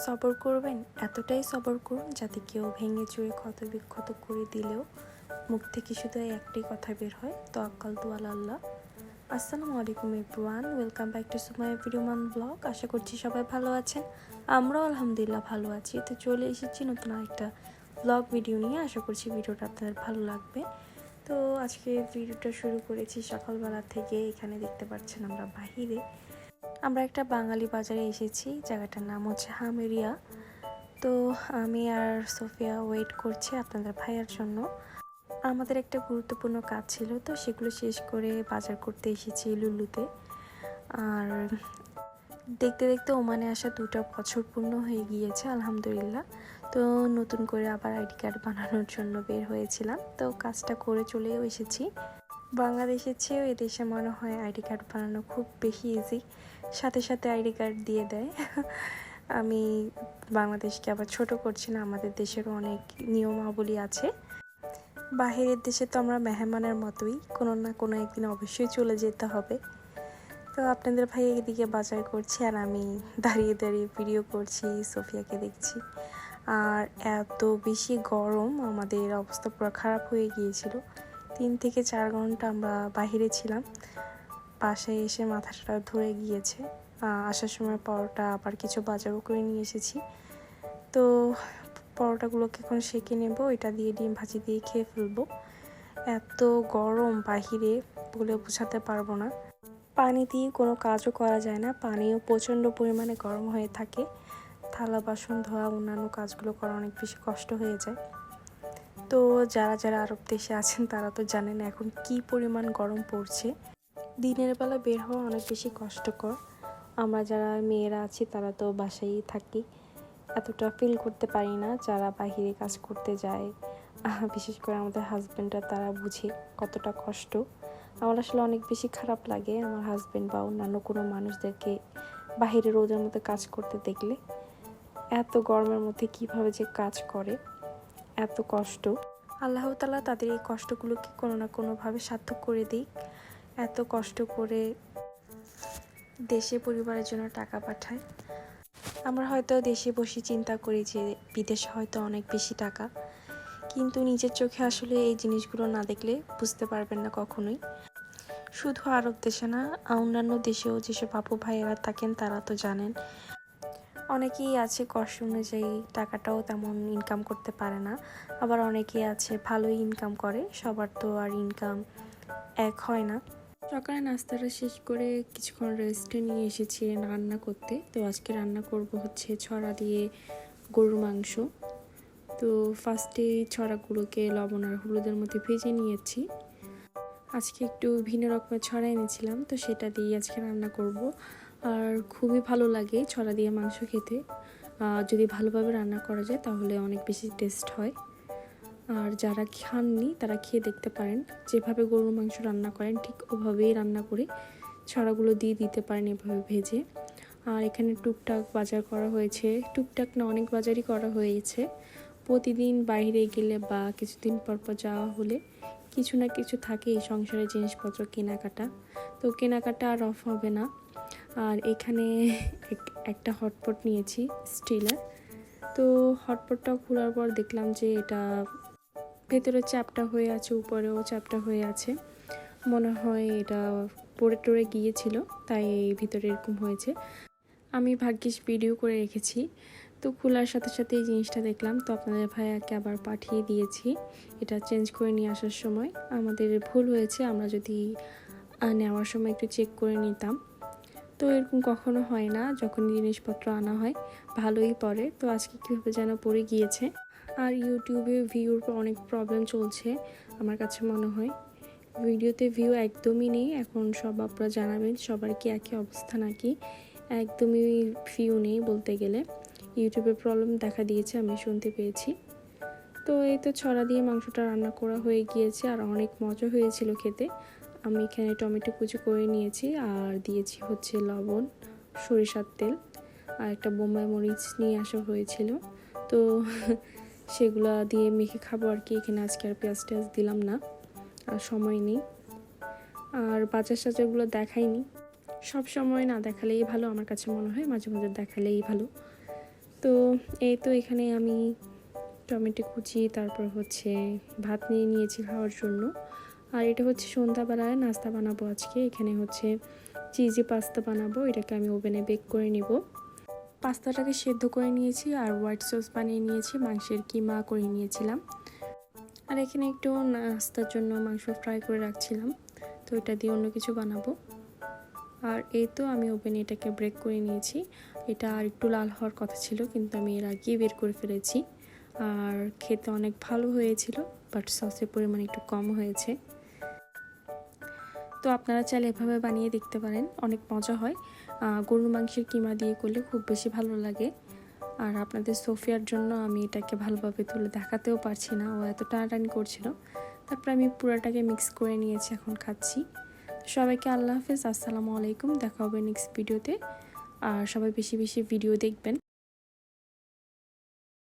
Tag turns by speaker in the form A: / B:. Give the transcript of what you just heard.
A: সবর করবেন, এতটাই সবর করুন যাতে কেউ ভেঙে চুরে ক্ষত বিক্ষত করে দিলেও মুখ থেকে শুধু একটাই কথা বের হয় তো আক্কাল তো আল্লাহ। আসসালামু আলাইকুম এভরিওয়ান, ওয়েলকাম ব্যাক টু সুমাই ভিডিওমান ব্লগ। আশা করছি সবাই ভালো আছেন, আমরাও আলহামদুলিল্লাহ ভালো আছি। তো চলে এসেছি নতুন আরেকটা ব্লগ ভিডিও নিয়ে, আশা করছি ভিডিওটা আপনাদের ভালো লাগবে। তো আজকে ভিডিওটা শুরু করেছি সকালবেলা থেকে, এখানে দেখতে পাচ্ছেন আমরা বাহিরে। আমরা একটা বাঙালি বাজারে এসেছি, জায়গাটার নাম হচ্ছে হামেরিয়া। তো আমি আর সোফিয়া ওয়েট করছি আপনাদের ভাইয়ার জন্য। আমাদের একটা গুরুত্বপূর্ণ কাজ ছিল, তো সেগুলো শেষ করে বাজার করতে এসেছি লুলুতে। আর দেখতে দেখতে ওমানে আসা দুটো বছর পূর্ণ হয়ে গিয়েছে, আলহামদুলিল্লাহ। তো নতুন করে আবার আইডি কার্ড বানানোর জন্য বের হয়েছিলাম। তো কাজটা করে চলেও এসেছি। বাংলাদেশের চেয়েও এদেশে মনে হয় আইডি কার্ড বানানো খুব বেশি ইজি সাথে সাথে আইডি কার্ড দিয়ে দেয়। আমি বাংলাদেশকে আবার ছোট করছি না, আমাদের দেশেরও অনেক নিয়মাবলী আছে। বাহিরের দেশে তো আমরা মেহমানের মতোই, কোনো না কোনো একদিন অবশ্যই চলে যেতে হবে। তো আপনাদের ভাই এদিকে বাজার করছি আর আমি দাঁড়িয়ে দাঁড়িয়ে ভিডিও করছি, সোফিয়াকে দেখছি। আর এত বেশি গরম, আমাদের অবস্থা পুরো খারাপ হয়ে গিয়েছিল। তিন থেকে চার ঘণ্টা আমরা বাহিরে ছিলাম। বাসায় এসে মাথাটা ধরে গিয়েছে। আসার সময় পরোটা আবার কিছু বাজারও করে নিয়ে এসেছি। তো পরোটাগুলোকে এখন সেঁকে নেব, এটা দিয়ে ডিম ভাজি দিয়ে খেয়ে ফেলব। এত গরম বাহিরে বলে বোঝাতে পারব না। পানি দিয়ে কোনো কাজও করা যায় না। পানিও প্রচণ্ড পরিমাণে গরম হয়ে থাকে। থালা, বাসন, ধোয়া, অন্যান্য কাজগুলো করা অনেক বেশি কষ্ট হয়ে যায়। তো যারা যারা আরব দেশে আছেন, তারা তো জানেন এখন কি পরিমাণ গরম পড়ছে। দিনের বেলা বের হওয়া অনেক বেশি কষ্টকর। আমরা যারা মেয়েরা আছি, তারা তো বাসায়ই থাকি। এতটা ফিল করতে পারি না যারা বাহিরে কাজ করতে যায়। বিশেষ করে আমাদের হাজব্যান্ডরা তারা বুঝে কতটা কষ্ট। আমার আসলে অনেক বেশি খারাপ লাগে আমার হাজব্যান্ড বা অন্যান্য কোনো মানুষদেরকে বাহিরে রোদের মধ্যে কাজ করতে দেখলে। এত গরমের মধ্যে কীভাবে যে কাজ করে। এত কষ্ট। আল্লাহ তালা তাদের এই কষ্টগুলোকে কোনো না কোনোভাবে সার্থক করে দিক। এত কষ্ট করে দেশে পরিবারের জন্য টাকা পাঠায়। আমরা হয়তো দেশে বসে চিন্তা করি যে বিদেশে হয়তো অনেক বেশি টাকা। কিন্তু নিজের চোখে আসলে এই জিনিসগুলো না দেখলে বুঝতে পারবেন না কখনোই। শুধু আরব দেশে না, অন্যান্য দেশেও যেসব আপু ভাইয়েরা থাকেন তারা তো জানেন। অনেকেই আছে কষ্ট অনুযায়ী টাকাটাও তেমন ইনকাম করতে পারে না। আবার অনেকেই আছে ভালোই ইনকাম করে, সবার তো আর ইনকাম এক হয় না। সকালে নাস্তাটা শেষ করে কিছুক্ষণ রেস্টে নিয়ে এসেছি রান্না করতে। তো আজকে রান্না করব হচ্ছে ছড়া দিয়ে গরুর মাংস। তো ফার্স্টে ছড়াগুলোকে লবণ আর হলুদের মধ্যে ভেজে নিয়েছি। আজকে একটু ভিন্ন রকমের ছড়া এনেছিলাম, তো সেটা দিয়ে আজকে রান্না করব। আর খুবই ভালো লাগে ছড়া দিয়ে মাংস খেতে। যদি ভালোভাবে রান্না করা যায় তাহলে অনেক বেশি টেস্ট হয়। আর যারা খাননি তারা খেয়ে দেখতে পারেন। যেভাবে গরুর মাংস রান্না করেন ঠিক ওভাবেই রান্না করে ছড়াগুলো দিয়ে দিতে পারেন এভাবে ভেজে। আর এখানে টুকটাক বাজার করা হয়েছে। টুকটাক না, অনেক বাজারই করা হয়েছে। প্রতিদিন বাইরে গেলে বা কিছুদিন পর পর যাওয়া হলে কিছু না কিছু থাকে এই সংসারের জিনিসপত্র কেনাকাটা। তো কেনাকাটা আর অফ হবে না। আর এখানে একটা হটপট নিয়েছি, স্টিলের। তো হটপটটা খোলার পর দেখলাম যে এটা ভেতরে চ্যাপটা হয়ে আছে, উপরেও চ্যাপটা হয়ে আছে। মনে হয় এটা পড়ে টরে গিয়েছিল, তাই ভিতরে এরকম হয়েছে। আমি ভাগ্যিস ভিডিও করে রেখেছি। তো খোলার সাথে সাথে এই জিনিসটা দেখলাম। তো আপনাদের ভাইয়াকে আবার পাঠিয়ে দিয়েছি। এটা চেঞ্জ করে নিয়ে আসার সময়। আমাদের ভুল হয়েছে, আমরা যদি নেওয়ার সময় একটু চেক করে নিতাম। তো এরকম কখনো হয় না, যখন জিনিসপত্র আনা হয়, ভালোই পড়ে। তো আজকে কীভাবে যেন পড়ে গিয়েছে। আর ইউটিউবে ভিউর অনেক প্রবলেম চলছে, আমার কাছে মনে হয়। ভিডিওতে ভিউ একদমই নেই, এখন সব আপনারা জানাবেন, সবার কি একই অবস্থা নাকি? একদমই ভিউ নেই বলতে গেলে। ইউটিউবে প্রবলেম দেখা দিয়েছে, আমি শুনতে পেয়েছি। তো এই তো ছড়া দিয়ে মাংসটা রান্না করা হয়ে গিয়েছে, আর অনেক মজা হয়েছিল খেতে। আমি এখানে টমেটো কুচি করে নিয়েছি আর দিয়েছি হচ্ছে লবণ, সরিষার তেল আর একটা বোম্বাই মরিচ নিয়ে আসা হয়েছিল। তো সেগুলো দিয়ে মেখে খাব আর কি, এখানে আজকে আর পেঁয়াজ টেয়াজ দিলাম না, আর সময় নেই। আর বাজার সাজারগুলো দেখাইনি। সব সময় না দেখালেই ভালো, আমার কাছে মনে হয় মাঝে মাঝে দেখালেই ভালো। তো এই তো এখানে আমি টমেটো কুচি, তারপর হচ্ছে ভাত নিয়ে নিয়েছি খাওয়ার জন্য। আর এটা হচ্ছে সন্ধ্যাবেলায় নাস্তা বানাবো আজকে। এখানে হচ্ছে চিজি পাস্তা বানাবো, এটাকে আমি ওভেনে বেক করে নিব। পাস্তাটাকে সেদ্ধ করে নিয়েছি আর হোয়াইট সস বানিয়ে নিয়েছি, মাংসের কিমা করে নিয়েছিলাম। আর এখানে একটু নাস্তার জন্য মাংস ফ্রাই করে রাখছিলাম, তো এটা দিয়ে অন্য কিছু বানাবো। আর এই তো আমি ওভেনে এটাকে ব্রেক করে নিয়েছি। এটা আর একটু লাল হওয়ার কথা ছিল, কিন্তু আমি এর আগেই বের করে ফেলেছি। আর খেতে অনেক ভালো হয়েছিল, বাট সসের পরিমাণ একটু কম হয়েছে। তো আপনারা চাইলে এভাবে বানিয়ে দেখতে পারেন, অনেক মজা হয়। গরুর মাংসের কিমা দিয়ে করলে খুব বেশি ভালো লাগে। আর আপনাদের সোফিয়ার জন্য আমি এটাকে ভালোভাবে তুলে দেখাতেও পারছি না, ও এত টানাটানি করছিল। তারপর আমি পুরাটাকে মিক্স করে নিয়েছি, এখন খাচ্ছি। সবাইকে আল্লাহ হাফেজ, আসসালামু আলাইকুম, দেখা হবে নেক্সট ভিডিওতে আর সবাই বেশি বেশি ভিডিও দেখবেন।